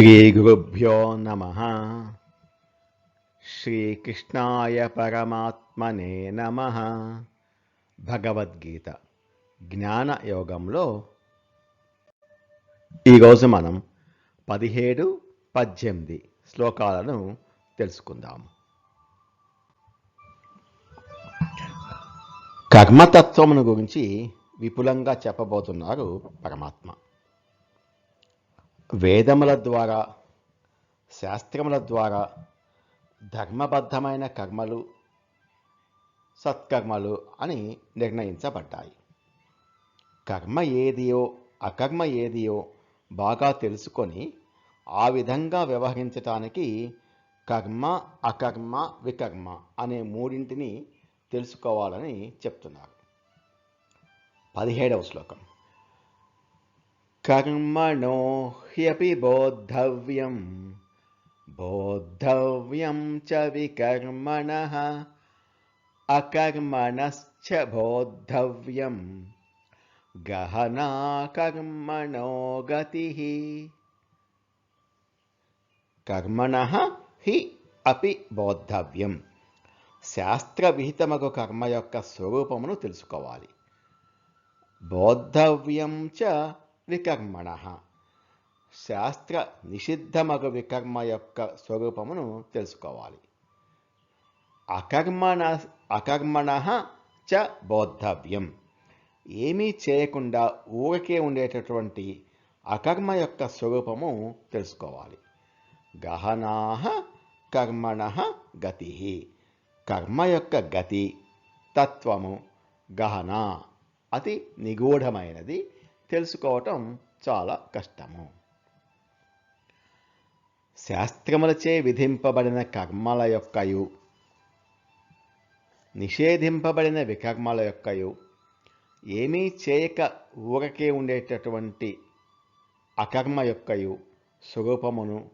శ్రీగురుభ్యో నమ. శ్రీకృష్ణాయ పరమాత్మనే నమ. భగవద్గీత జ్ఞాన యోగంలో ఈరోజు మనం పదిహేడు పద్దెనిమిది శ్లోకాలను తెలుసుకుందాము. కర్మతత్వమును గురించి విపులంగా చెప్పబోతున్నారు పరమాత్మ. వేదముల ద్వారా శాస్త్రముల ద్వారా ధర్మబద్ధమైన కర్మలు సత్కర్మలు అని నిర్ణయించబడ్డాయి. కర్మ ఏదియో అకర్మ ఏదియో బాగా తెలుసుకొని ఆ విధంగా వ్యవహరించటానికి కర్మ అకర్మ వికర్మ అనే మూడింటిని తెలుసుకోవాలని చెప్తున్నారు. పదిహేడవ శ్లోకం. కర్మణో హ్యపి బోద్ధవ్యం బోద్ధవ్యం చ వికర్మణ అకర్మణశ్చ బోద్ధవ్యం గహనా కర్మణో గతి కర్మణ హి అపి బోద్ధవ్యం శాస్త్రవిహితమగు కర్మ యొక్క స్వరూపమును తెలుసుకోవాలి బోద్ధవ్యం చ వికర్మణ. శాస్త్ర నిషిద్ధమగు వికర్మ యొక్క స్వరూపమును తెలుసుకోవాలి. అకర్మణ అకర్మణ చ బోద్ధవ్యం. ఏమీ చేయకుండా ఊరికే ఉండేటటువంటి అకర్మ యొక్క స్వరూపము తెలుసుకోవాలి. గహనా కర్మణ గతి. కర్మ యొక్క గతి తత్వము గహన. అతి నిగూఢమైనది తెలుసుకోవటం చాలా కష్టము. శాస్త్రములచే విధింపబడిన కర్మల యొక్కయు నిషేధింపబడిన వికర్మల యొక్కయు ఏమీ చేయక ఊరకే ఉండేటటువంటి అకర్మ యొక్కయు స్వరూపమును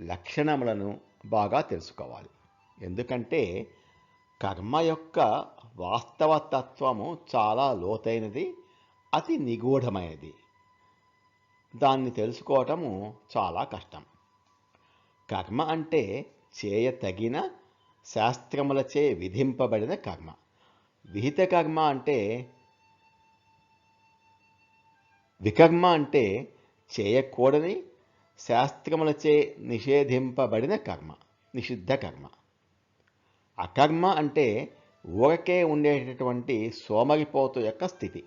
లక్షణములను బాగా తెలుసుకోవాలి. ఎందుకంటే కర్మ యొక్క వాస్తవ తత్వము చాలా లోతైనది అతి నిగూఢమైనది. దాన్ని తెలుసుకోవటము చాలా కష్టం. కర్మ అంటే చేయ తగిన శాస్త్రములచే విధింపబడిన కర్మ. విహిత కర్మ అంటే వికర్మ అంటే చేయకూడని శాస్త్రములచే నిషేధింపబడిన కర్మ నిషిద్ధ కర్మ. అకర్మ అంటే ఊరకే ఉండేటటువంటి సోమరిపోతు యొక్క స్థితి.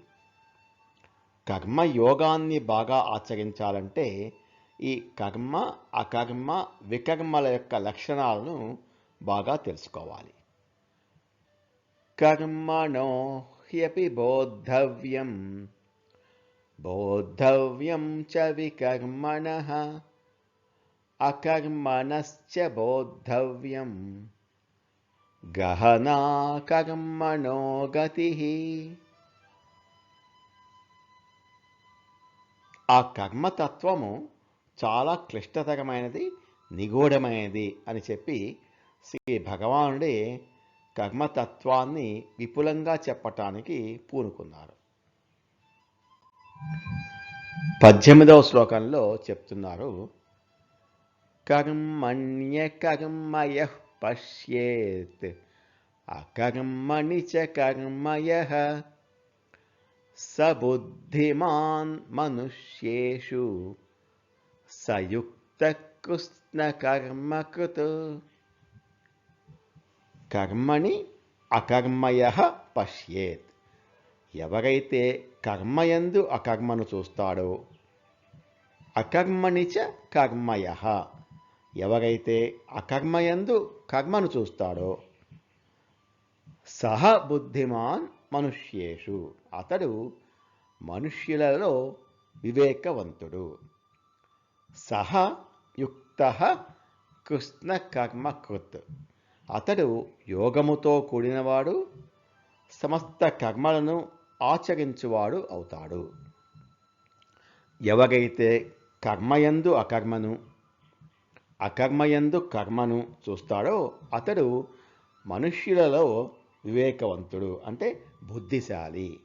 కర్మయోగాన్ని బాగా ఆచరించాలంటే ఈ కర్మ అకర్మ వికర్మల యొక్క లక్షణాలను బాగా తెలుసుకోవాలి. కర్మణో హ్యపి బోద్ధవ్యం. బోద్ధవ్యం చ వికర్మణ. అకర్మణశ్చ బోద్ధవ్యం. గహనా కర్మణో గతి. ఆ కర్మతత్వము చాలా క్లిష్టతరమైనది నిగూఢమైనది అని చెప్పి శ్రీ భగవానుడే కర్మతత్వాన్ని విపులంగా చెప్పటానికి పూనుకున్నారు. పద్దెనిమిదవ శ్లోకంలో చెప్తున్నారు కర్మణ్య కర్మయ పశ్యేత్ అకర్మణి చ కర్మయ సబుద్ధిమాన్ మనుష్యేషు సయుక్త కృష్ణ కర్మకృత్ కర్మణి అకర్మయ పశ్యేత్. ఎవరైతే కర్మయందు అకర్మను చూస్తాడో అకర్మణి చ కర్మయ. ఎవరైతే అకర్మయందు కర్మను చూస్తాడో సహ బుద్ధిమాన్ మనుష్యేషు. అతడు మనుష్యులలో వివేకవంతుడు. సహ యుక్త కృష్ణ కర్మకృత్. అతడు యోగముతో కూడినవాడు సమస్త కర్మలను ఆచరించువాడు అవుతాడు. ఎవరైతే కర్మయందు అకర్మను అకర్మయందు కర్మను చూస్తాడో అతడు మనుష్యులలో వివేకవంతుడు. అంటే బుద్ధిశాలి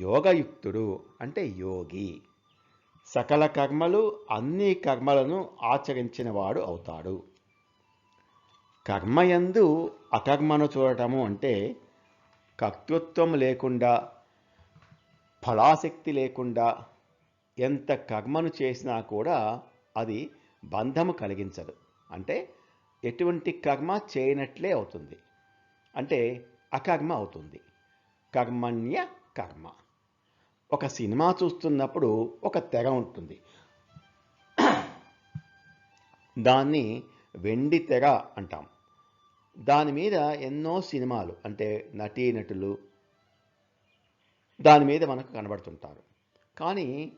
యోగయుక్తుడు అంటే యోగి. సకల కర్మలు అన్ని కర్మలను ఆచరించినవాడు అవుతాడు. కర్మయందు అకర్మను చూడటము అంటే కర్తృత్వం లేకుండా ఫలాసక్తి లేకుండా ఎంత కర్మను చేసినా కూడా అది బంధము కలిగించదు. అంటే ఎటువంటి కర్మ చేయనట్లే అవుతుంది. అంటే అకర్మ అవుతుంది. కర్మణ్య కర్మ. ఒక సినిమా చూస్తున్నప్పుడు ఒక తెర ఉంటుంది. దాన్ని వెండి తెర అంటాం. దాని మీద ఎన్నో సినిమాలు అంటే నటీనటులు దాని మీద మనకు కనబడుతుంటారు. కానీ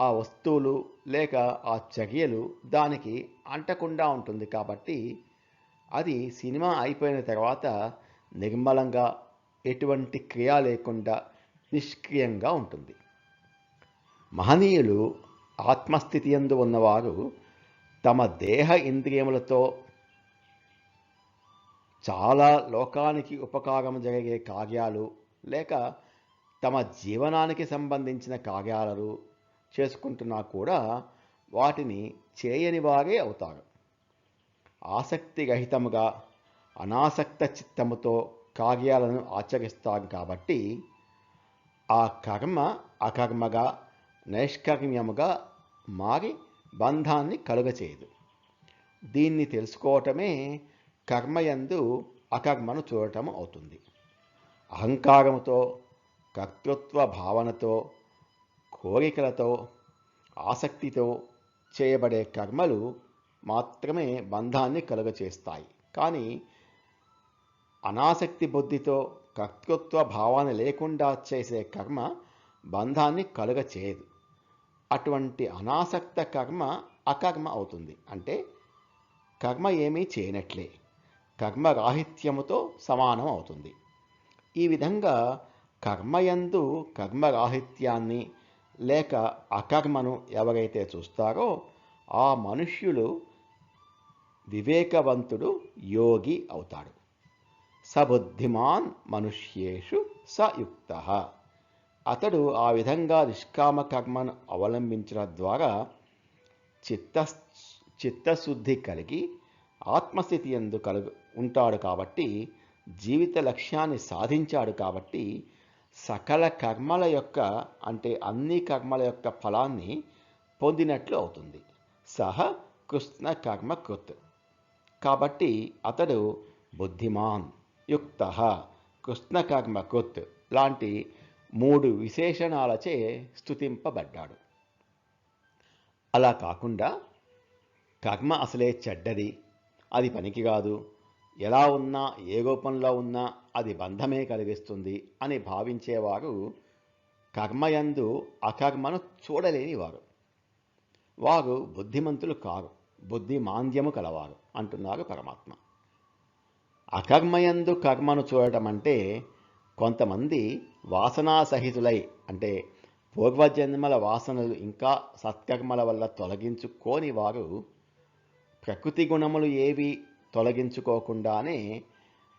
ఆ వస్తువులు లేక ఆ చర్యలు దానికి అంటకుండా ఉంటుంది కాబట్టి అది సినిమా అయిపోయిన తర్వాత నిర్మలంగా ఎటువంటి క్రియ లేకుండా నిష్క్రియంగా ఉంటుంది. మహనీయులు ఆత్మస్థితి ఎందు ఉన్నవారు తమ దేహ ఇంద్రియములతో చాలా లోకానికి ఉపకారం జరిగే కార్యాలు లేక తమ జీవనానికి సంబంధించిన కార్యాలను చేసుకుంటున్నా కూడా వాటిని చేయని వారే అవుతారు. ఆసక్తి రహితముగా అనాసక్త చిత్తముతో కార్యాలను ఆచరిస్తాం కాబట్టి ఆ కర్మ అకర్మగా నైష్కర్మ్యముగా మారి బంధాన్ని కలుగచేయదు. దీన్ని తెలుసుకోవటమే కర్మయందు అకర్మను చూడటం అవుతుంది. అహంకారముతో కర్తృత్వ భావనతో కోరికలతో ఆసక్తితో చేయబడే కర్మలు మాత్రమే బంధాన్ని కలుగచేస్తాయి. కానీ అనాసక్తి బుద్ధితో కర్తృత్వ భావాన లేకుండా చేసే కర్మ బంధాన్ని కలుగ చేయదు అటువంటి అనాసక్త కర్మ అకర్మ అవుతుంది. అంటే కర్మ ఏమీ చేయనట్లే. కర్మ రాహిత్యముతో సమానం అవుతుంది. ఈ విధంగా కర్మయందు కర్మరాహిత్యాన్ని లేక అకర్మను ఎవరైతే చూస్తారో ఆ మనుష్యులు వివేకవంతుడు యోగి అవుతాడు. సబుద్ధిమాన్ మనుష్యేషు సయుక్త అతడు ఆ విధంగా నిష్కామ కర్మను అవలంబించడం ద్వారా చిత్త చిత్తశుద్ధి కలిగి ఆత్మస్థితి ఎందు కలుగు ఉంటాడు కాబట్టి జీవిత లక్ష్యాన్ని సాధించాడు కాబట్టి సకల కర్మల యొక్క అంటే అన్ని కర్మల యొక్క ఫలాన్ని పొందినట్లు అవుతుంది. సహ కృష్ణ కర్మ కృత్. కాబట్టి అతడు బుద్ధిమాన్. యుక్త. కృష్ణ కర్మ లాంటి మూడు విశేషణాలచే స్తుతింపబడ్డాడు. అలా కాకుండా కర్మ అసలే చెడ్డది. అది పనికి కాదు. ఎలా ఉన్నా ఏ రూపంలో ఉన్నా అది బంధమే కలిగిస్తుంది అని భావించేవారు కర్మయందు అకర్మను చూడలేనివారు వారు బుద్ధిమంతులు కారు. బుద్ధి మాంద్యము కలవారు అంటున్నారు పరమాత్మ. అకర్మయందు కర్మను చూడటం అంటే కొంతమంది వాసనాసహితులై అంటే పూర్వజన్మల వాసనలు ఇంకా సత్కర్మల వల్ల తొలగించుకోని వారు ప్రకృతి గుణములు ఏవి తొలగించుకోకుండానే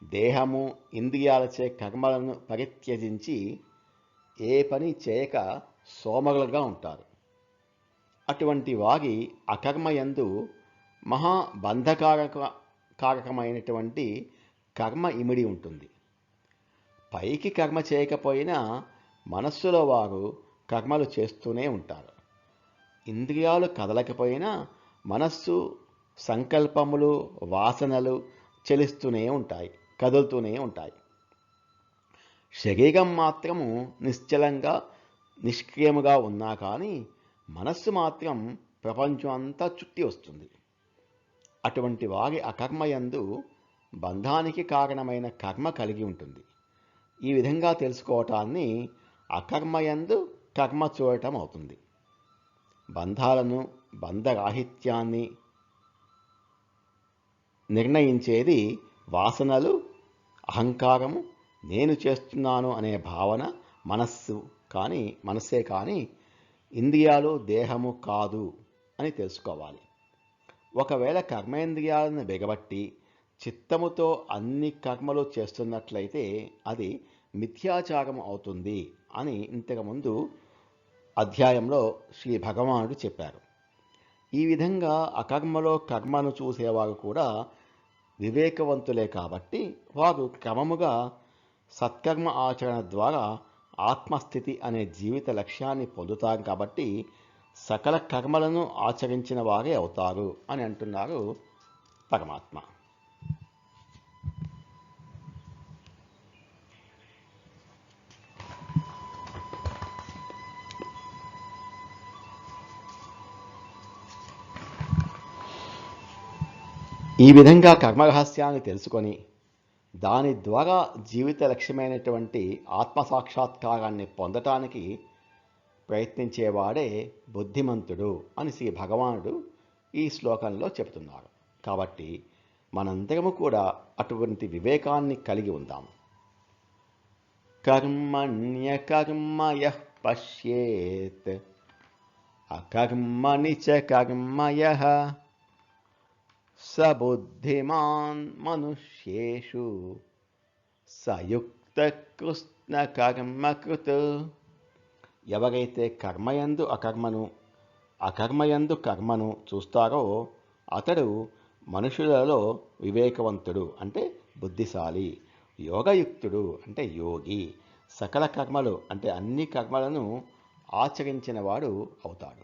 దేహము ఇంద్రియాలచే కర్మలను పరిత్యజించి ఏ పని చేయక సోమరులుగా ఉంటారు. అటువంటి వారి అకర్మయందు మహా బంధకారక కారకమైనటువంటి కర్మ ఇమిడి ఉంటుంది. పైకి కర్మ చేయకపోయినా మనస్సులో వారు కర్మలు చేస్తూనే ఉంటారు. ఇంద్రియాలు కదలకపోయినా మనస్సు సంకల్పములు వాసనలు చెలిస్తూనే ఉంటాయి కదులుతూనే ఉంటాయి. శరీరం మాత్రము నిశ్చలంగా నిష్క్రియముగా ఉన్నా కానీ మనస్సు మాత్రం ప్రపంచం అంతా చుట్టి వస్తుంది. అటువంటి వారి అకర్మయందు బంధానికి కారణమైన కర్మ కలిగి ఉంటుంది. ఈ విధంగా తెలుసుకోవటాన్ని అకర్మయందు కర్మ చూడటం అవుతుంది. బంధాలను బంధరాహిత్యాన్ని నిర్ణయించేది వాసనలు అహంకారము నేను చేస్తున్నాను అనే భావన మనస్సు కానీ మనస్సే కానీ ఇంద్రియాలు దేహము కాదు అని తెలుసుకోవాలి. ఒకవేళ కర్మేంద్రియాలను బిగబట్టి చిత్తముతో అన్ని కర్మలు చేస్తున్నట్లయితే అది మిథ్యాచారం అవుతుంది అని ఇంతకుముందు అధ్యాయంలో శ్రీ భగవానుడు చెప్పారు. ఈ విధంగా అకర్మలో కర్మను చూసేవారు కూడా వివేకవంతులే కాబట్టి వారు క్రమముగా సత్కర్మ ఆచరణ ద్వారా ఆత్మస్థితి అనే జీవిత లక్ష్యాన్ని పొందుతారు కాబట్టి సకల కర్మలను ఆచరించిన వారే అవుతారు అని అంటున్నారు పరమాత్మ. ఈ విధంగా కర్మరహస్యాన్ని తెలుసుకొని దాని ద్వారా జీవిత లక్ష్యమైనటువంటి ఆత్మసాక్షాత్కారాన్ని పొందటానికి ప్రయత్నించేవాడే బుద్ధిమంతుడు అని శ్రీ భగవానుడు ఈ శ్లోకంలో చెబుతున్నారు. కాబట్టి మనందరము కూడా అటువంటి వివేకాన్ని కలిగి ఉందాం కర్మణ్యకర్మయ పశ్యేత్ అకర్మణి చ కర్మయ సబుద్ధిమాన్ మనుష్యేషు సయుక్త కృష్ణ కర్మకృత్. ఎవరైతే కర్మయందు అకర్మను అకర్మయందు కర్మను చూస్తారో అతడు మనుషులలో వివేకవంతుడు అంటే బుద్ధిశాలి యోగయుక్తుడు అంటే యోగి. సకల కర్మలు అంటే అన్ని కర్మలను ఆచరించినవాడు అవుతాడు.